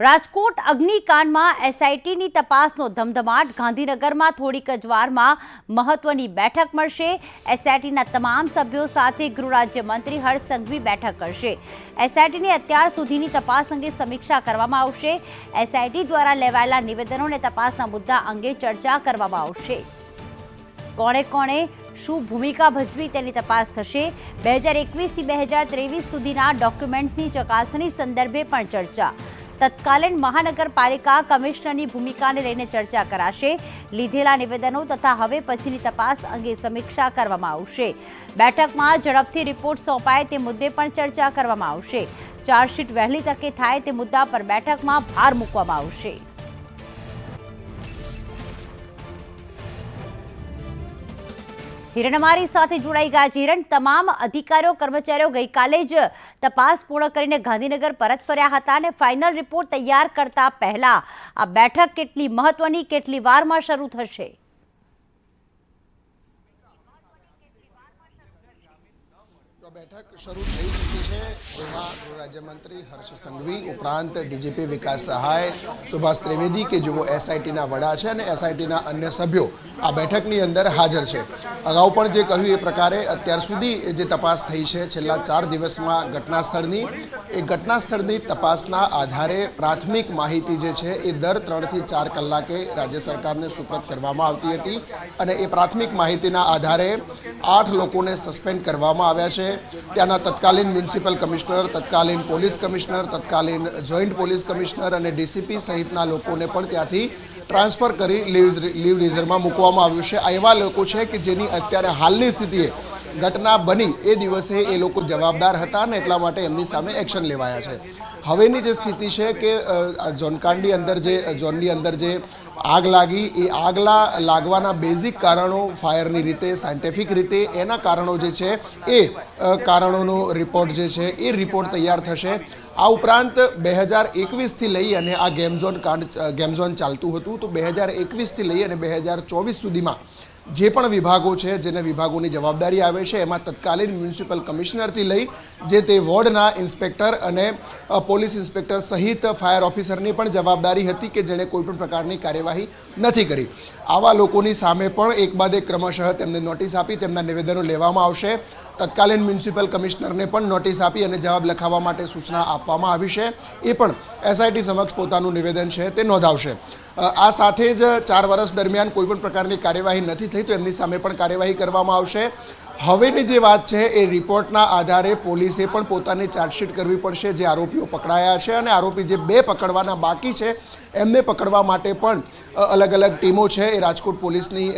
રાજકોટ અગ્નિકાંડમાં એસઆઈટીની તપાસનો ધમધમાટ. ગાંધીનગરમાં થોડીક જ વારમાં મહત્વની બેઠક મળશે. એસઆઈટીના તમામ સભ્યો સાથે ગૃહ રાજ્યમંત્રી હર્ષ સંઘવી બેઠક કરશે. એસઆઈટીની અત્યાર સુધીની તપાસ અંગે સમીક્ષા કરવામાં આવશે. એસઆઈટી દ્વારા લેવાયેલા નિવેદનો અને તપાસના મુદ્દા અંગે ચર્ચા કરવામાં આવશે. કોણે કોણે શું ભૂમિકા ભજવી તેની તપાસ થશે? બે હજાર એકવીસથી બે હજાર ત્રેવીસ સુધીના ડોક્યુમેન્ટ્સની ચકાસણી સંદર્ભે પણ ચર્ચા. તત્કાલીન મહાનગરપાલિકા કમિશનરની ભૂમિકાને લઈને ચર્ચા કરાશે, લીધેલા નિવેદનો તથા હવે પછીની તપાસ અંગે સમીક્ષા કરવામાં આવશે. બેઠકમાં ઝડપથી રિપોર્ટ સોંપાય તે મુદ્દે પણ ચર્ચા કરવામાં આવશે. ચાર્જશીટ વહેલી તકે થાય તે મુદ્દા પર બેઠકમાં ભાર મૂકવામાં આવશે. હિરણમારી સાથે જોડાઈ ગયા છે. હિરણ તમામ અધિકારીઓ, કર્મચારીઓ ગઈકાલે જ તપાસ પૂર્ણ કરીને ગાંધીનગર પરત ફર્યા હતા અને ફાઇનલ રિપોર્ટ તૈયાર કરતા પહેલા આ બેઠક કેટલી મહત્વની, કેટલી વારમાં શરૂ થશે? બેઠક શરૂ થઈ ચૂકી છે. ગૃહ રાજ્યમંત્રી હર્ષ સંઘવી, ઉપરાંત ડીજીપી વિકાસ સહાય, સુભાષ ત્રિવેદી કે જેઓ એસઆઈટીના વડા છે અને એસઆઈટીના અન્ય સભ્યો આ બેઠકની અંદર હાજર છે. અગાઉ પણ જે કહ્યું એ પ્રકારે અત્યાર સુધી જે તપાસ થઈ છે છેલ્લા ચાર દિવસમાં ઘટના સ્થળની એ ઘટના સ્થળની તપાસના આધારે પ્રાથમિક માહિતી જે છે એ દર ત્રણથી ચાર કલાકે રાજ્ય સરકારને સુપ્રત કરવામાં આવતી હતી અને એ પ્રાથમિક માહિતીના આધારે આઠ લોકોને સસ્પેન્ડ કરવામાં આવ્યા છે. ત્યાંના તત્કાલીન મ્યુનિસિપલ કમિશનર, તત્કાલીન પોલીસ કમિશનર, તત્કાલીન જોઈન્ટ પોલીસ કમિશનર અને ડીસીપી સહિતના લોકોને પણ ત્યાંથી ટ્રાન્સફર કરી લીવ લીવ રિઝર્વમાં મૂકવામાં આવ્યું છે. એવા લોકો છે કે જેની અત્યારે હાલની સ્થિતિએ ઘટના બની એ દિવસે એ લોકો જવાબદાર હતા અને એટલા માટે એમની સામે એક્શન લેવાયા છે. હવેની જે સ્થિતિ છે કે ઝોનકાંડની અંદર જે ઝોનની અંદર જે આગ લાગી, એ આગલા લાગવાના બેઝિક કારણો ફાયરની રીતે, સાયન્ટિફિક રીતે, એના કારણો જે છે એ કારણોનો રિપોર્ટ જે છે એ રિપોર્ટ તૈયાર થશે. આ ઉપરાંત બે હજાર એકવીસથી લઈ અને આ ગેમ ઝોન કાંડ ગેમ ઝોન ચાલતું હતું, તો બે હજાર એકવીસથી લઈ અને બે હજાર ચોવીસ સુધીમાં જે પણ વિભાગો છે, જેને વિભાગોની જવાબદારી આવે છે, એમાં તત્કાલીન મ્યુનિસિપલ કમિશનરથી લઈ જે તે વોર્ડના ઇન્સ્પેક્ટર અને પોલીસ ઇન્સ્પેક્ટર સહિત ફાયર ઓફિસરની પણ જવાબદારી હતી કે જેણે કોઈપણ પ્રકારની કાર્યવાહી નથી કરી. આવા લોકોની સામે પણ એક બાદ એક ક્રમશઃ તેમને નોટિસ આપી, તેમના નિવેદનો લેવામાં આવશે. તત્કાલીન મ્યુનિસિપલ કમિશનરને પણ નોટિસ આપી અને જવાબ લખાવવા માટે સૂચના આપવામાં આવી છે. એ પણ એસઆઈટી સમક્ષ પોતાનું નિવેદન છે તે નોંધાવશે. આ સાથે જ ચાર વર્ષ દરમિયાન કોઈ પણ પ્રકારની કાર્યવાહી નથી થઈ, તો એમની સામે પણ કાર્યવાહી કરવામાં આવશે. હવેની જે વાત છે, એ રિપોર્ટના આધારે પોલીસે પણ પોતાની ચાર્જશીટ કરવી પડશે, જે આરોપીઓ પકડાયા છે અને આરોપી જે બે પકડવાના બાકી છે, એમને પકડવા માટે પણ અલગ અલગ ટીમો છે, એ રાજકોટ પોલીસની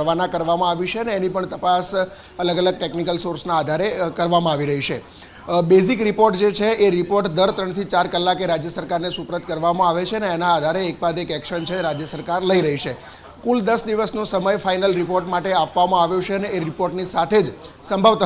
રવાના કરવામાં આવી છે અને એની પણ તપાસ અલગ અલગ ટેકનિકલ સોર્સના આધારે કરવામાં આવી રહી છે. બેઝિક રિપોર્ટ જે છે, એ રિપોર્ટ દર ત્રણથી ચાર કલાકે રાજ્ય સરકારને સુપ્રત કરવામાં આવે છે અને એના આધારે એક બાદ એક એક્શન છે રાજ્ય સરકાર લઈ રહી છે. કુલ દસ દિવસનો સમય ફાઇનલ રિપોર્ટ માટે આપવામાં આવ્યો છે અને એ રિપોર્ટની સાથે જ સંભવતઃ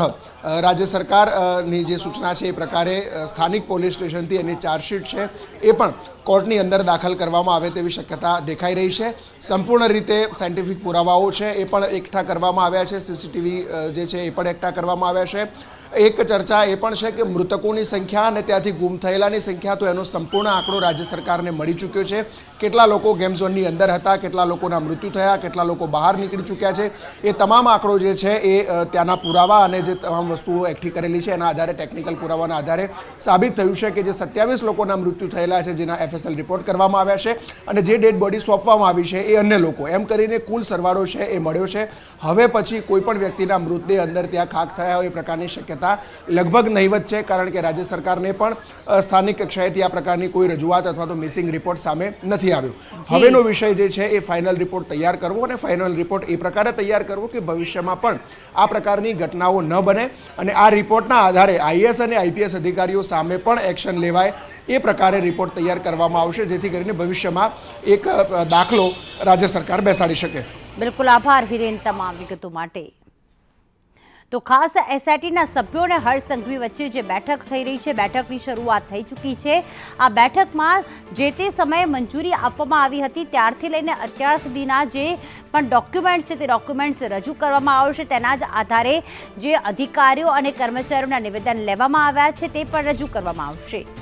રાજ્ય સરકારની જે સૂચના છે એ પ્રકારે સ્થાનિક પોલીસ સ્ટેશનથી એની ચાર્જશીટ છે એ પણ કોર્ટની અંદર દાખલ કરવામાં આવે તેવી શક્યતા દેખાઈ રહી છે. સંપૂર્ણ રીતે સાયન્ટિફિક પુરાવાઓ છે એ પણ એકઠા કરવામાં આવ્યા છે. સીસીટીવી જે છે એ પણ એકઠા કરવામાં આવ્યા છે. એક ચર્ચા એ પણ છે કે મૃતકોની સંખ્યા અને ત્યાંથી ગુમ થયેલાની સંખ્યા તો એનો સંપૂર્ણ આંકડો રાજ્ય સરકારને મળી ચૂક્યો છે. કેટલા લોકો ગેમ ઝોનની અંદર હતા, કેટલા લોકોના મૃત્યુ થયા, કેટલા લોકો બહાર નીકળી ચૂક્યા છે. એ તમામ આંકડો જે છે એ ત્યાંના પુરાવા અને જે તમામ વસ્તુઓ એકઠી કરેલી છે, એના આધારે ટેકનિકલ પુરાવાના આધારે સાબિત થયું છે કે જે સત્યાવીસ લોકોના મૃત્યુ થયેલા છે જેના એફએસએલ રિપોર્ટ કરવામાં આવ્યા છે અને જે ડેડ બોડી સોંપવામાં આવી છે એ અન્ય લોકો. એમ કરીને કુલ સરવાળો છે એ મળ્યો છે. હવે પછી કોઈ પણ વ્યક્તિના મૃતદેહ અંદર ત્યાં ખાક થયા હોય એ પ્રકારની શક્યતા લગભગ નહીવત છે કારણ કે રાજ્ય સરકારને પણ સ્થાનિક કક્ષાએથી આ પ્રકારની કોઈ રજૂઆત અથવા તો મિસિંગ રિપોર્ટ સામે નથી આવ્યો. હવેનો વિષય જે છે એ ફાઇનલ રિપોર્ટ તૈયાર કરવો અને ફાઇનલ રિપોર્ટ એ પ્રકારે તૈયાર કરવો કે ભવિષ્યમાં પણ આ પ્રકારની ઘટનાઓ ન બને અને આ રિપોર્ટના આધારે આઈએસ અને આઈપીએસ અધિકારીઓ સામે પણ એક્શન લેવાય એ પ્રકારે રિપોર્ટ તૈયાર કરવામાં આવશે જેથી કરીને ભવિષ્યમાં એક દાખલો રાજ્ય સરકાર બેસાડી શકે. બિલકુલ આભાર હિરેન તમામ વિગતો માટે. તો ખાસ એસઆઈટીના સભ્યો અને હર્ષ સંઘવી વચ્ચે જે બેઠક થઈ રહી છે, બેઠકની શરૂઆત થઈ ચૂકી છે. આ બેઠકમાં જે તે સમયે મંજૂરી આપવામાં આવી હતી, ત્યારથી લઈને અત્યાર સુધીના જે પણ ડોક્યુમેન્ટ્સ છે, તે ડોક્યુમેન્ટ્સ રજૂ કરવામાં આવશે તેના જ આધારે જે અધિકારીઓ અને કર્મચારીઓના નિવેદન લેવામાં આવ્યા છે, તે પણ રજૂ કરવામાં આવશે.